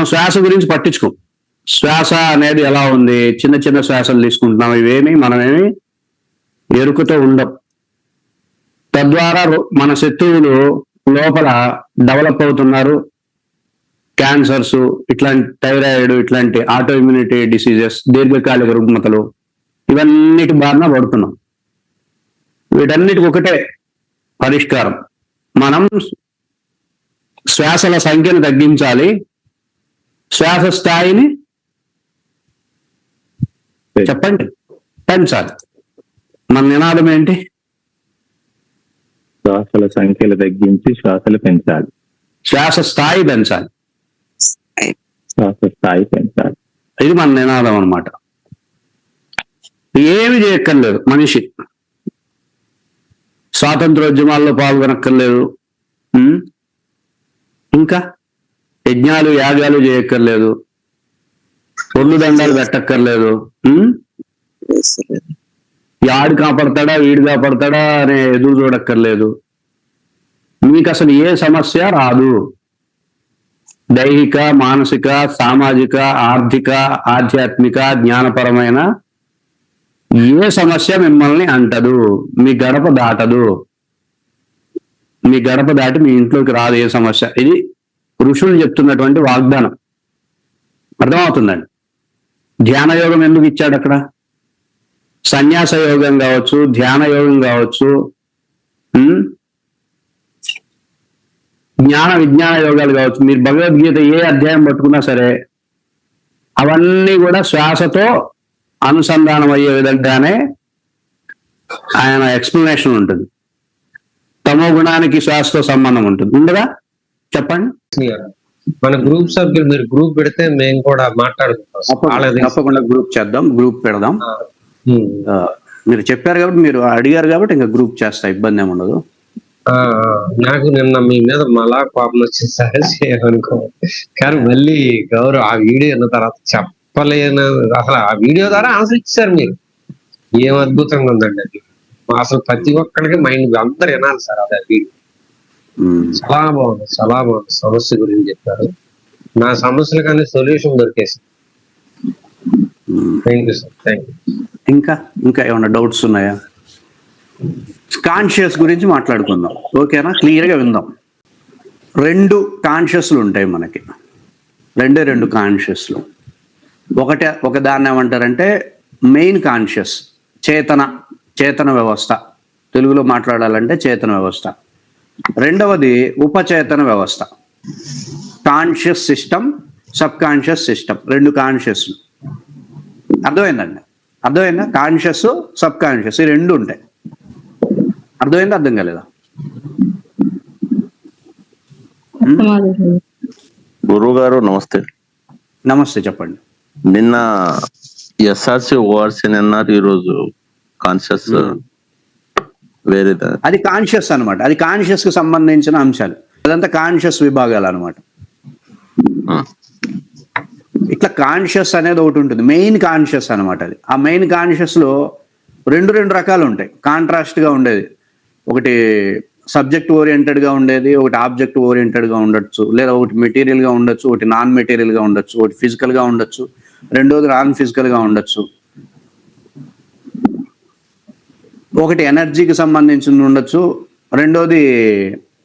మనం శ్వాస గురించి పట్టించుకోం. శ్వాస అనేది ఎలా ఉంది? చిన్న చిన్న శ్వాసలు తీసుకుంటున్నాం. ఇవేమి మనమేమి ఎరుకుతో ఉండం. తద్వారా మన శత్రువులు లోపల డెవలప్ అవుతున్నారు. క్యాన్సర్స్ ఇట్లాంటి థైరాయిడ్ ఇట్లాంటి ఆటో ఇమ్యూనిటీ డిసీజెస్ దీర్ఘకాలిక రుగ్మతలు ఇవన్నిటి బారిన పడుతున్నాం. వీటన్నిటికి ఒకటే పరిష్కారం. మనం శ్వాసల సంఖ్యను తగ్గించాలి. శ్వాస స్థాయిని చెప్పండి. పెంచాలి మన నినాదం ఏంటి? శ్వాసల సంఖ్యలు తగ్గించి శ్వాసలు పెంచాలి. శ్వాస స్థాయి పెంచాలి. శ్వాస స్థాయి పెంచాలి. ఇది మన నినాదం అన్నమాట. ఏమి చేయక్కర్లేదు మనిషి. స్వాతంత్రోద్యమాల్లో పాల్గొనక్కర్లేదు? ఇంకా? యజ్ఞాలు యాగాలు చేయక్కర్లేదు. ఒళ్ళు దండాలు పెట్టక్కర్లేదు ఉం? యాడు కాపాడతాడా వీడు కాపాడతాడా అనే ఎదురు చూడక్కర్లేదు. మీకు అసలు ఏ సమస్య రాదు. దైహిక మానసిక సామాజిక ఆర్థిక ఆధ్యాత్మిక జ్ఞానపరమైన ఏ సమస్య మిమ్మల్ని అంటదు. మీ గడప దాటదు. మీ గడప దాటి మీ ఇంట్లోకి రాదు ఏ సమస్య. ఇది ఋషులు చెప్తున్నటువంటి వాగ్దానం. అర్థమవుతుందండి. ధ్యాన యోగం ఎందుకు ఇచ్చాడు అక్కడ? సన్యాస యోగం కావచ్చు ధ్యాన యోగం కావచ్చు జ్ఞాన విజ్ఞాన యోగాలు కావచ్చు. మీరు భగవద్గీత ఏ అధ్యాయం పట్టుకున్నా సరే అవన్నీ కూడా శ్వాసతో అనుసంధానం అయ్యే విధంగానే ఆయన ఎక్స్ప్లెనేషన్ ఉంటుంది. తమో గుణానికి శ్వాసతో సంబంధం ఉంటుంది. ఉండదా? చెప్పండి. మన గ్రూప్ సభ్యులు మీరు గ్రూప్ పెడితే మేము కూడా మాట్లాడుకుంటాం. తప్పకుండా గ్రూప్ చేద్దాం గ్రూప్ పెడదాం. ఆ, మీరు చెప్పారు కాబట్టి మీరు అడిగారు కాబట్టి ఇంకా గ్రూప్ చేస్తా ఇబ్బంది ఏమి ఉండదు. నాకు నిన్న మీ మీద మళ్ళా కోపం వచ్చింది సరే చేయనుకో కానీ మళ్ళీ గౌరవ్ ఆ వీడియో అన్న తర్వాత చెప్పలేను. అసలు ఆ వీడియో ద్వారా ఆన్సర్ ఇచ్చారు మీరు. ఏం అద్భుతంగా ఉందండి అది. అసలు ప్రతి ఒక్కరికి మైండ్ అందరు వినాలి సార్ అది వీడియో. చాలా బాగుంది చాలా బాగుంది సమస్య గురించి చెప్పారు. నా సమస్యలు కానీ solution దొరికేసింది. Thank you sir thank you ఇంకా ఇంకా ఏమైనా డౌట్స్ ఉన్నాయా? కాన్షియస్ గురించి మాట్లాడుకుందాం. ఓకేనా? క్లియర్గా విందాం. రెండు కాన్షియస్లు ఉంటాయి మనకి. రెండే రెండు కాన్షియస్లు ఒకటే ఒక దాన్ని ఏమంటారంటే మెయిన్ కాన్షియస్ చేతన చేతన వ్యవస్థ. తెలుగులో మాట్లాడాలంటే చేతన వ్యవస్థ. రెండవది ఉపచేతన వ్యవస్థ. Conscious system subconscious system రెండు కాన్షియస్లు అర్థమైందండి? అర్థమైందా? కాన్షియస్ సబ్ కాన్షియస్ ఈ రెండు ఉంటాయి. అర్థమైందా? అర్థం కాలేదా? గురువు గారు నమస్తే. నమస్తే చెప్పండి. నిన్న ఎస్ఆర్సి ఓఆర్సి అన్నారు ఈరోజు కాన్షియస్ వేరే అది కాన్షియస్ అన్నమాట. అది కాన్షియస్కి సంబంధించిన అంశాలు. అదంతా కాన్షియస్ విభాగాలు అనమాట ఇట్లా కాన్షియస్ అనేది ఒకటి ఉంటుంది. మెయిన్ కాన్షియస్ అన్నమాట అది. ఆ మెయిన్ కాన్షియస్లో రెండు రెండు రకాలు ఉంటాయి. కాంట్రాస్ట్గా ఉండేది. ఒకటి సబ్జెక్ట్ ఓరియంటెడ్గా ఉండేది ఒకటి ఆబ్జెక్ట్ ఓరియంటెడ్గా ఉండొచ్చు లేదా ఒకటి మెటీరియల్గా ఉండొచ్చు ఒకటి నాన్ మెటీరియల్గా ఉండొచ్చు ఒకటి ఫిజికల్గా ఉండొచ్చు రెండోది నాన్ ఫిజికల్గా ఉండొచ్చు. ఒకటి ఎనర్జీకి సంబంధించి ఉండొచ్చు రెండోది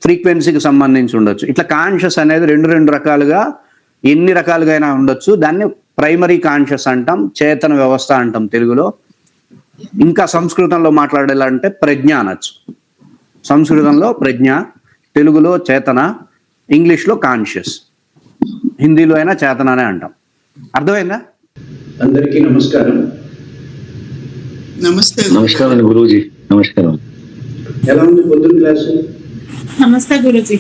ఫ్రీక్వెన్సీకి సంబంధించి ఉండొచ్చు. ఇట్లా కాన్షియస్ అనేది రెండు రెండు రకాలుగా ఎన్ని రకాలుగా అయినా ఉండొచ్చు. దాన్ని ప్రైమరీ కాన్షియస్ అంటాం చేతన వ్యవస్థ అంటాం తెలుగులో. ఇంకా సంస్కృతంలో మాట్లాడాలంటే ప్రజ్ఞ అనొచ్చు. సంస్కృతంలో ప్రజ్ఞ తెలుగులో చేతన ఇంగ్లీష్లో కాన్షియస్. హిందీలో అయినా చేతన అనే అంటాం. అర్థమైందా? అందరికీ నమస్కారం. నమస్తే. నమస్కారం గురూజీ. నమస్కారం. ఎలా ఉంది పొద్దున్న క్లాసు? నమస్తే గురుజీ.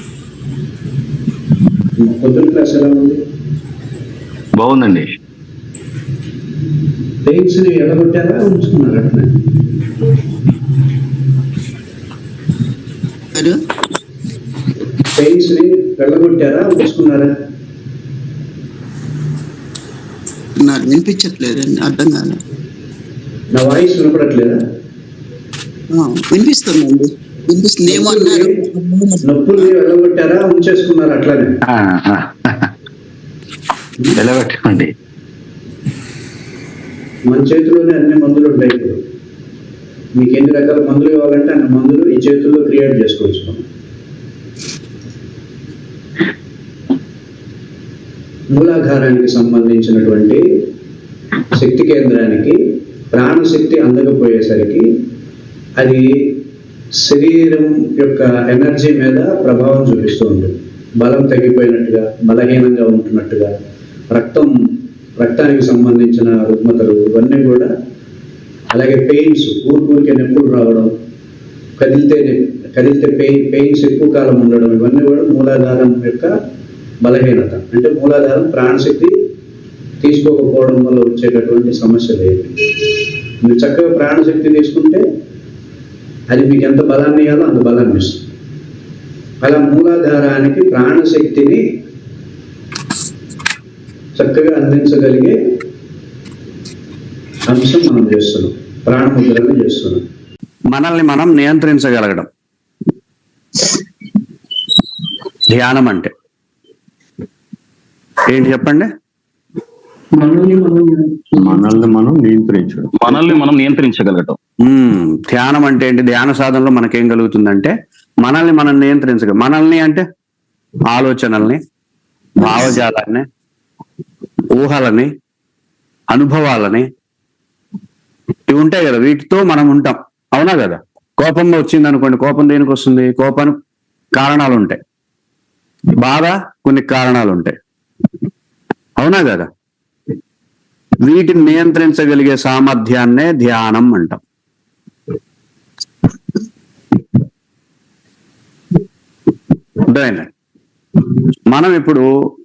పొద్దున్న క్లాస్ ఎలా ఉంది? బాగుందండి. పెయిన్స్ని ఎడగొట్టారా ఉంచుకున్నారు పెయిన్స్ని వెళ్ళగొట్టారా ఉంచుకున్నారా? నాకు వినిపించట్లేదండి అర్థం కాలే నా వాయిస్ వినపడట్లేదా? వినిపిస్తుందండి. వినిపిస్తుంది. ఏమన్నారు వెళ్ళగొట్టారా ఉంచేసుకున్నారా అట్లానే. నిలబెట్టండి మన చేతిలోనే అన్ని మందులు ఉంటాయి ఇప్పుడు. మీకు ఎన్ని రకాల మందులు కావాలంటే అన్ని మందులు ఈ చేతుల్లో క్రియేట్ చేసుకోవచ్చు మనం. మూలాధారానికి సంబంధించినటువంటి శక్తి కేంద్రానికి ప్రాణశక్తి అందకపోయేసరికి అది శరీరం యొక్క ఎనర్జీ మీద ప్రభావం చూపిస్తూ ఉంటుంది బలం తగ్గిపోయినట్టుగా బలహీనంగా ఉంటున్నట్టుగా రక్తం రక్తానికి సంబంధించిన రుగ్మతలు ఇవన్నీ కూడా అలాగే పెయిన్స్ ఊరికే నొప్పులు రావడం కదిలితే కదిలితే పెయిన్ పెయిన్స్ ఎక్కువ కాలం ఉండడం ఇవన్నీ కూడా మూలాధారం యొక్క బలహీనత. అంటే మూలాధారం ప్రాణశక్తి తీసుకోకపోవడం వల్ల వచ్చేటటువంటి సమస్యలు ఏంటి మీరు చక్కగా ప్రాణశక్తి తీసుకుంటే అది మీకు ఎంత బలాన్ని ఇవ్వాలో అంత బలాన్ని ఇస్తుంది. అలా మూలాధారానికి ప్రాణశక్తిని చక్కగా అందించగలిగే అంశం మనం చేస్తున్నాం. ప్రాణముద్రను చేస్తున్నాం. మనల్ని మనం నియంత్రించగలగడం. ధ్యానం అంటే. ఏంటి చెప్పండి? మనల్ని మనం నియంత్రించడం. మనల్ని మనం నియంత్రించగలగటం. ధ్యానం అంటే ఏంటి? ధ్యాన సాధనలో మనకేం కలుగుతుందంటే మనల్ని మనం నియంత్రించగ మనల్ని అంటే ఆలోచనల్ని భావజాలాన్ని ఊహలని అనుభవాలని ఇవి ఉంటాయి కదా. వీటితో మనం ఉంటాం. అవునా కదా? కోపం వచ్చింది అనుకోండి కోపం దేనికి వస్తుంది? కోపానికి కారణాలు ఉంటాయి. బాధ కొన్ని కారణాలు ఉంటాయి. అవునా కదా? వీటిని నియంత్రించగలిగే సామర్థ్యాన్నే ధ్యానం అంటాం? మనం ఇప్పుడు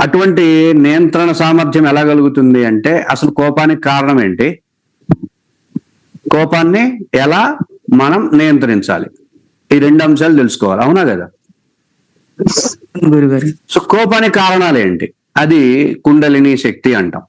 అటువంటి నియంత్రణ సామర్థ్యం ఎలా కలుగుతుంది అంటే అసలు కోపానికి కారణం ఏంటి? కోపాన్ని ఎలా మనం నియంత్రించాలి? ఈ రెండు అంశాలు తెలుసుకోవాలి. అవునా కదా? సో కోపానికి కారణాలు ఏంటి? అది కుండలిని శక్తి అంటాం.